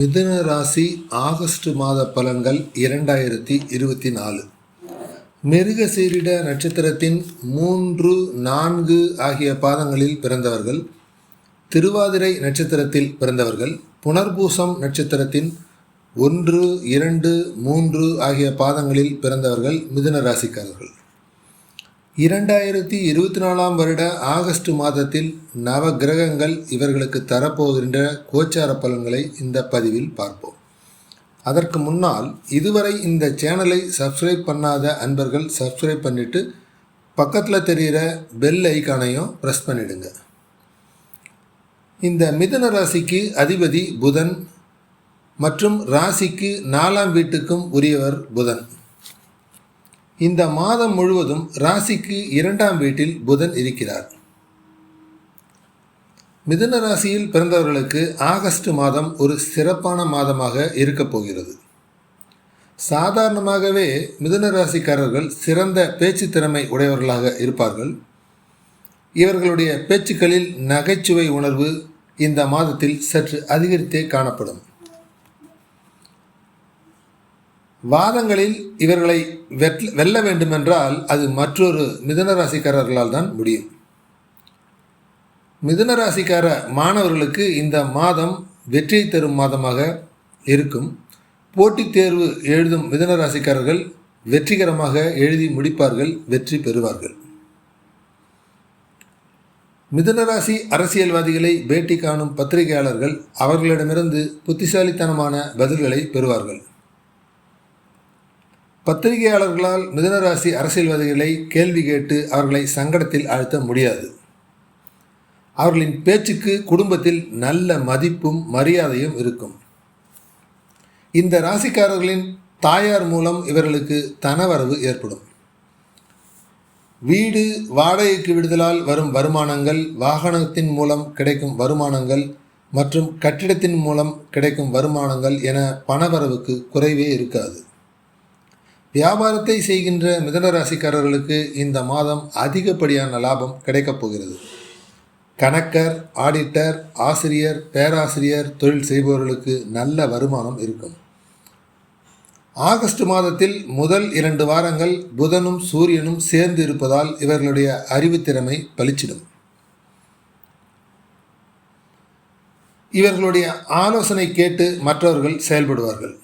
மிதுன ராசி ஆகஸ்ட் மாத பலன்கள் இரண்டாயிரத்தி இருபத்தி நாலு. மிருகசீரிட நட்சத்திரத்தின் மூன்று நான்கு ஆகிய பாதங்களில் பிறந்தவர்கள் திருவாதிரை நட்சத்திரத்தில் பிறந்தவர்கள் புனர்பூசம் நட்சத்திரத்தின் ஒன்று இரண்டு மூன்று ஆகிய பாதங்களில் பிறந்தவர்கள் மிதுன ராசிக்காரர்கள். இரண்டாயிரத்தி இருபத்தி நாலாம் வருட ஆகஸ்ட் மாதத்தில் நவ கிரகங்கள் இவர்களுக்கு தரப்போகின்ற கோச்சார பலன்களை இந்த பதிவில் பார்ப்போம். அதற்கு முன்னால் இதுவரை இந்த சேனலை சப்ஸ்கிரைப் பண்ணாத அன்பர்கள் சப்ஸ்கிரைப் பண்ணிவிட்டு பக்கத்தில் தெரிகிற பெல் ஐக்கானையும் ப்ரெஸ் பண்ணிடுங்க. இந்த மிதன ராசிக்கு அதிபதி புதன் மற்றும் ராசிக்கு நாலாம் வீட்டுக்கும் உரியவர் புதன். இந்த மாதம் முழுவதும் ராசிக்கு இரண்டாம் வீட்டில் புதன் இருக்கிறார். மிதுன ராசியில் பிறந்தவர்களுக்கு ஆகஸ்ட் மாதம் ஒரு சிறப்பான மாதமாக இருக்கப் போகிறது. சாதாரணமாகவே மிதுன ராசிக்காரர்கள் சிறந்த பேச்சு திறமை உடையவர்களாக இருப்பார்கள். இவர்களுடைய பேச்சுக்களில் நகைச்சுவை உணர்வு இந்த மாதத்தில் சற்று அதிகரித்தே காணப்படும். வாதங்களில் இவர்களை வெட் வெல்ல வேண்டுமென்றால் அது மற்றொரு மிதன ராசிக்காரர்களால் தான் முடியும். மிதுன ராசிக்கார மாணவர்களுக்கு இந்த மாதம் வெற்றியை தரும் மாதமாக இருக்கும். போட்டித் தேர்வு எழுதும் மிதன ராசிக்காரர்கள் வெற்றிகரமாக எழுதி முடிப்பார்கள் வெற்றி பெறுவார்கள். மிதனராசி அரசியல்வாதிகளை பேட்டி காணும் பத்திரிகையாளர்கள் அவர்களிடமிருந்து புத்திசாலித்தனமான பதில்களை பெறுவார்கள். பத்திரிகையாளர்களால் மிதுனராசி அரசியல்வாதிகளை கேள்வி கேட்டு அவர்களை சங்கடத்தில் ஆழ்த்த முடியாது. அவர்களின் பேச்சுக்கு குடும்பத்தில் நல்ல மதிப்பும் மரியாதையும் இருக்கும். இந்த ராசிக்காரர்களின் தாயார் மூலம் இவர்களுக்கு தனவரவு ஏற்படும். வீடு வாடகைக்கு விடுதலால் வரும் வருமானங்கள் வாகனத்தின் மூலம் கிடைக்கும் வருமானங்கள் மற்றும் கட்டிடத்தின் மூலம் கிடைக்கும் வருமானங்கள் என பணவரவுக்கு குறைவே இருக்காது. வியாபாரத்தை செய்கின்ற மிதனராசிக்காரர்களுக்கு இந்த மாதம் அதிகப்படியான லாபம் கிடைக்கப் போகிறது. கணக்கர் ஆடிட்டர் ஆசிரியர் பேராசிரியர் தொழில் செய்பவர்களுக்கு நல்ல வருமானம் இருக்கும். ஆகஸ்ட் மாதத்தில் முதல் இரண்டு வாரங்கள் புதனும் சூரியனும் சேர்ந்து இருப்பதால் இவர்களுடைய அறிவுத்திறமை பளிச்சிடும். இவர்களுடைய ஆலோசனை கேட்டு மற்றவர்கள் செயல்படுவார்கள்.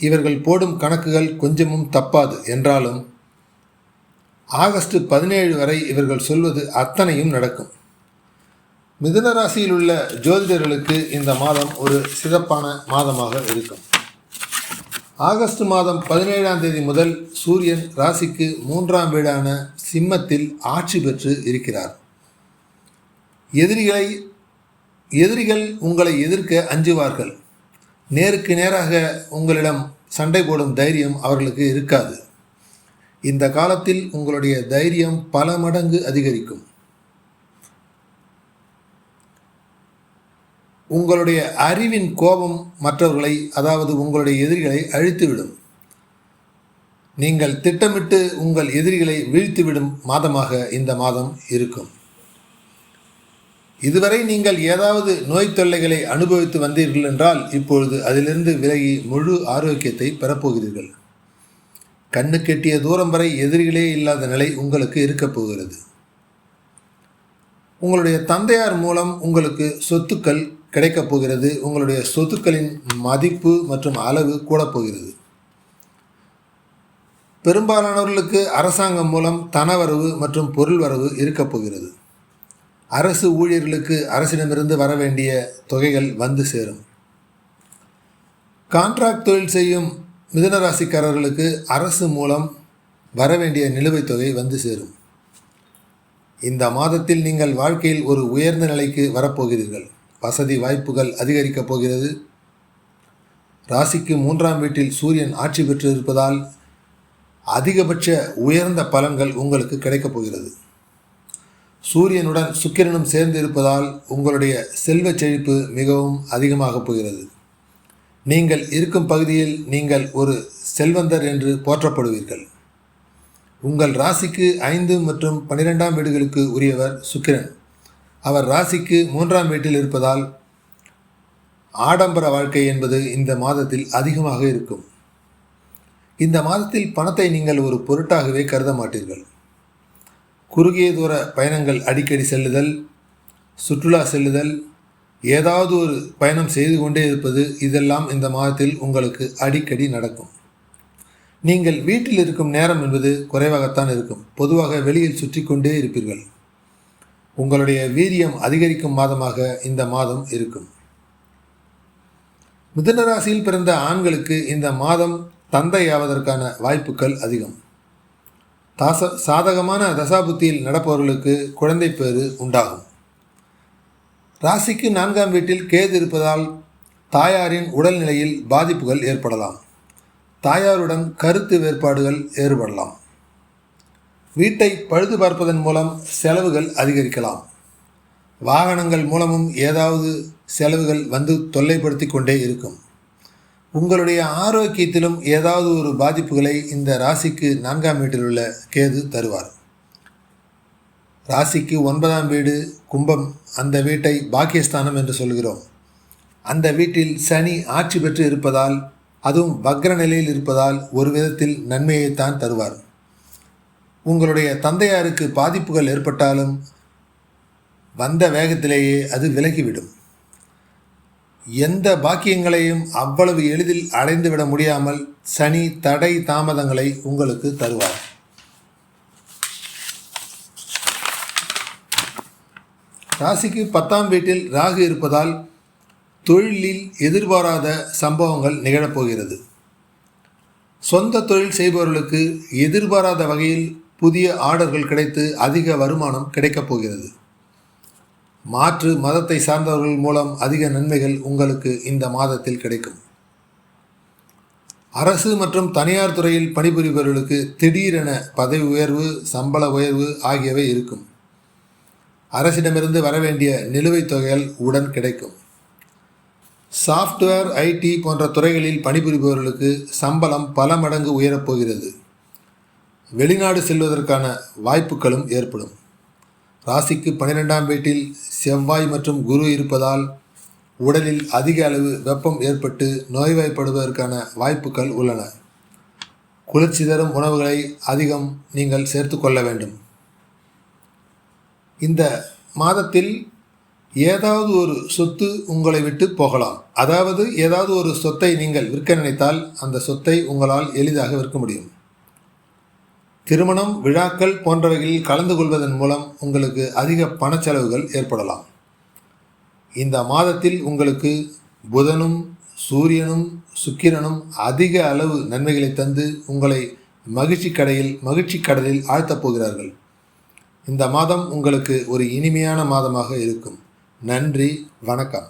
இவர்கள் போடும் கணக்குகள் கொஞ்சமும் தப்பாது என்றாலும் ஆகஸ்ட் பதினேழு வரை இவர்கள் சொல்வது அத்தனையும் நடக்கும். மிதுன ராசியில் உள்ள ஜோதிடர்களுக்கு இந்த மாதம் ஒரு சிறப்பான மாதமாக இருக்கும். ஆகஸ்ட் மாதம் பதினேழாம் தேதி முதல் சூரியன் ராசிக்கு மூன்றாம் வீடான சிம்மத்தில் ஆட்சி பெற்று இருக்கிறார். எதிரிகளை எதிரிகள் உங்களை எதிர்க்க அஞ்சுவார்கள். நேருக்கு நேராக உங்களிடம் சண்டை போடும் தைரியம் அவர்களுக்கு இருக்காது. இந்த காலத்தில் உங்களுடைய தைரியம் பல மடங்கு அதிகரிக்கும். உங்களுடைய அறிவின் கோபம் மற்றவர்களை அதாவது உங்களுடைய எதிரிகளை அழித்துவிடும். நீங்கள் திட்டமிட்டு உங்கள் எதிரிகளை வீழ்த்திவிடும் மாதமாக இந்த மாதம் இருக்கும். இதுவரை நீங்கள் ஏதாவது நோய் தொல்லைகளை அனுபவித்து வந்தீர்கள் என்றால் இப்பொழுது அதிலிருந்து விலகி முழு ஆரோக்கியத்தை பெறப்போகிறீர்கள். கண்ணு கெட்டிய தூரம் வரை எதிரிகளே இல்லாத நிலை உங்களுக்கு இருக்கப் போகிறது. உங்களுடைய தந்தையார் மூலம் உங்களுக்கு சொத்துக்கள் கிடைக்கப் போகிறது. உங்களுடைய சொத்துக்களின் மதிப்பு மற்றும் அளவு கூடப் போகிறது. பெரும்பாலானவர்களுக்கு அரசாங்கம் மூலம் தனவரவு மற்றும் பொருள் வரவு இருக்கப் போகிறது. அரசு ஊழியர்களுக்கு அரசிடமிருந்து வர வேண்டிய தொகைகள் வந்து சேரும். கான்ட்ராக்ட் தொழில் செய்யும் மிதனராசிக்காரர்களுக்கு அரசு மூலம் வர வேண்டிய நிலுவைத் தொகை வந்து சேரும். இந்த மாதத்தில் நீங்கள் வாழ்க்கையில் ஒரு உயர்ந்த நிலைக்கு வரப்போகிறீர்கள். வசதி வாய்ப்புகள் அதிகரிக்கப் போகிறது. ராசிக்கு மூன்றாம் வீட்டில் சூரியன் ஆட்சி பெற்று இருப்பதால் அதிகபட்ச உயர்ந்த பலன்கள் உங்களுக்கு கிடைக்கப் போகிறது. சூரியனுடன் சுக்கிரனும் சேர்ந்து இருப்பதால் உங்களுடைய செல்வ செழிப்பு மிகவும் அதிகமாக போகிறது. நீங்கள் இருக்கும் பகுதியில் நீங்கள் ஒரு செல்வந்தர் என்று போற்றப்படுவீர்கள். உங்கள் ராசிக்கு ஐந்து மற்றும் பன்னிரெண்டாம் வீடுகளுக்கு உரியவர் சுக்கிரன். அவர் ராசிக்கு மூன்றாம் வீட்டில் இருப்பதால் ஆடம்பர வாழ்க்கை என்பது இந்த மாதத்தில் அதிகமாக இருக்கும். இந்த மாதத்தில் பணத்தை நீங்கள் ஒரு பொருட்டாகவே கருத மாட்டீர்கள். குறுகிய தூர பயணங்கள் அடிக்கடி செல்லுதல் சுற்றுலா செல்லுதல் ஏதாவது ஒரு பயணம் செய்து கொண்டே இருப்பது இதெல்லாம் இந்த மாதத்தில் உங்களுக்கு அடிக்கடி நடக்கும். நீங்கள் வீட்டில் இருக்கும் நேரம் என்பது குறைவாகத்தான் இருக்கும். பொதுவாக வெளியில் சுற்றி கொண்டே இருப்பீர்கள். உங்களுடைய வீரியம் அதிகரிக்கும் மாதமாக இந்த மாதம் இருக்கும். மிதுன ராசியில் பிறந்த ஆண்களுக்கு இந்த மாதம் தந்தையாவதற்கான வாய்ப்புகள் அதிகம். தாச சாதகமான தசாபுத்தியில் நடப்பவர்களுக்கு குழந்தை பேறு உண்டாகும். ராசிக்கு நான்காம் வீட்டில் கேது இருப்பதால் தாயாரின் உடல்நிலையில் பாதிப்புகள் ஏற்படலாம். தாயாருடன் கருத்து வேறுபாடுகள் ஏற்படலாம். வீட்டை பழுது பார்ப்பதன் மூலம் செலவுகள் அதிகரிக்கலாம். வாகனங்கள் மூலமும் ஏதாவது செலவுகள் வந்து தொல்லைப்படுத்தி கொண்டே இருக்கும். உங்களுடைய ஆரோக்கியத்திலும் ஏதாவது ஒரு பாதிப்புகளை இந்த ராசிக்கு நான்காம் வீட்டில் உள்ள கேது தருவார். ராசிக்கு ஒன்பதாம் வீடு கும்பம் அந்த வீட்டை பாக்கியஸ்தானம் என்று சொல்கிறோம். அந்த வீட்டில் சனி ஆட்சி பெற்று இருப்பதால் அதுவும் வக்ர நிலையில் இருப்பதால் ஒரு விதத்தில் நன்மையைத்தான் தருவார். உங்களுடைய தந்தையாருக்கு பாதிப்புகள் ஏற்பட்டாலும் வந்த வேகத்திலேயே அது விலகிவிடும். எந்த பாக்கியங்களையும் அவ்வளவு எளிதில் அடைந்துவிட முடியாமல் சனி தடை தாமதங்களை உங்களுக்கு தருவார். ராசிக்கு பத்தாம் வீட்டில் ராகு இருப்பதால் தொழிலில் எதிர்பாராத சம்பவங்கள் நிகழப்போகிறது. சொந்த தொழில் செய்பவர்களுக்கு எதிர்பாராத வகையில் புதிய ஆர்டர்கள் கிடைத்து அதிக வருமானம் கிடைக்கப் போகிறது. மாற்று மதத்தை சார்ந்தவர்கள் மூலம் அதிக நன்மைகள் உங்களுக்கு இந்த மாதத்தில் கிடைக்கும். அரசு மற்றும் தனியார் துறையில் பணிபுரிபவர்களுக்கு திடீரென பதவி உயர்வு சம்பள உயர்வு ஆகியவை இருக்கும். அரசிடமிருந்து வரவேண்டிய நிலுவைத் தொகைகள் உடன் கிடைக்கும். சாஃப்ட்வேர் ஐடி போன்ற துறைகளில் பணிபுரிபவர்களுக்கு சம்பளம் பல மடங்கு உயரப்போகிறது வெளிநாடு செல்வதற்கான வாய்ப்புகளும் ஏற்படும். ராசிக்கு பன்னிரெண்டாம் வீட்டில் செவ்வாய் மற்றும் குரு இருப்பதால் உடலில் அதிக அளவு வெப்பம் ஏற்பட்டு நோய்வாய்ப்படுவதற்கான வாய்ப்புகள் உள்ளன. குளிர்ச்சி தரும் உணவுகளை அதிகம் நீங்கள் சேர்த்து கொள்ள வேண்டும். இந்த மாதத்தில் ஏதாவது ஒரு சொத்து உங்களை விட்டு போகலாம். அதாவது ஏதாவது ஒரு சொத்தை நீங்கள் விற்க நினைத்தால் அந்த சொத்தை உங்களால் எளிதாக விற்க முடியும். திருமணம் விழாக்கள் போன்றவைகளில் கலந்து கொள்வதன் மூலம் உங்களுக்கு அதிக பணச்செலவுகள் ஏற்படலாம். இந்த மாதத்தில் உங்களுக்கு புதனும் சூரியனும் சுக்கிரனும் அதிக அளவு நன்மைகளை தந்து உங்களை மகிழ்ச்சி கடையில் மகிழ்ச்சி கடலில் ஆழ்த்தப் போகிறார்கள். இந்த மாதம் உங்களுக்கு ஒரு இனிமையான மாதமாக இருக்கும். நன்றி வணக்கம்.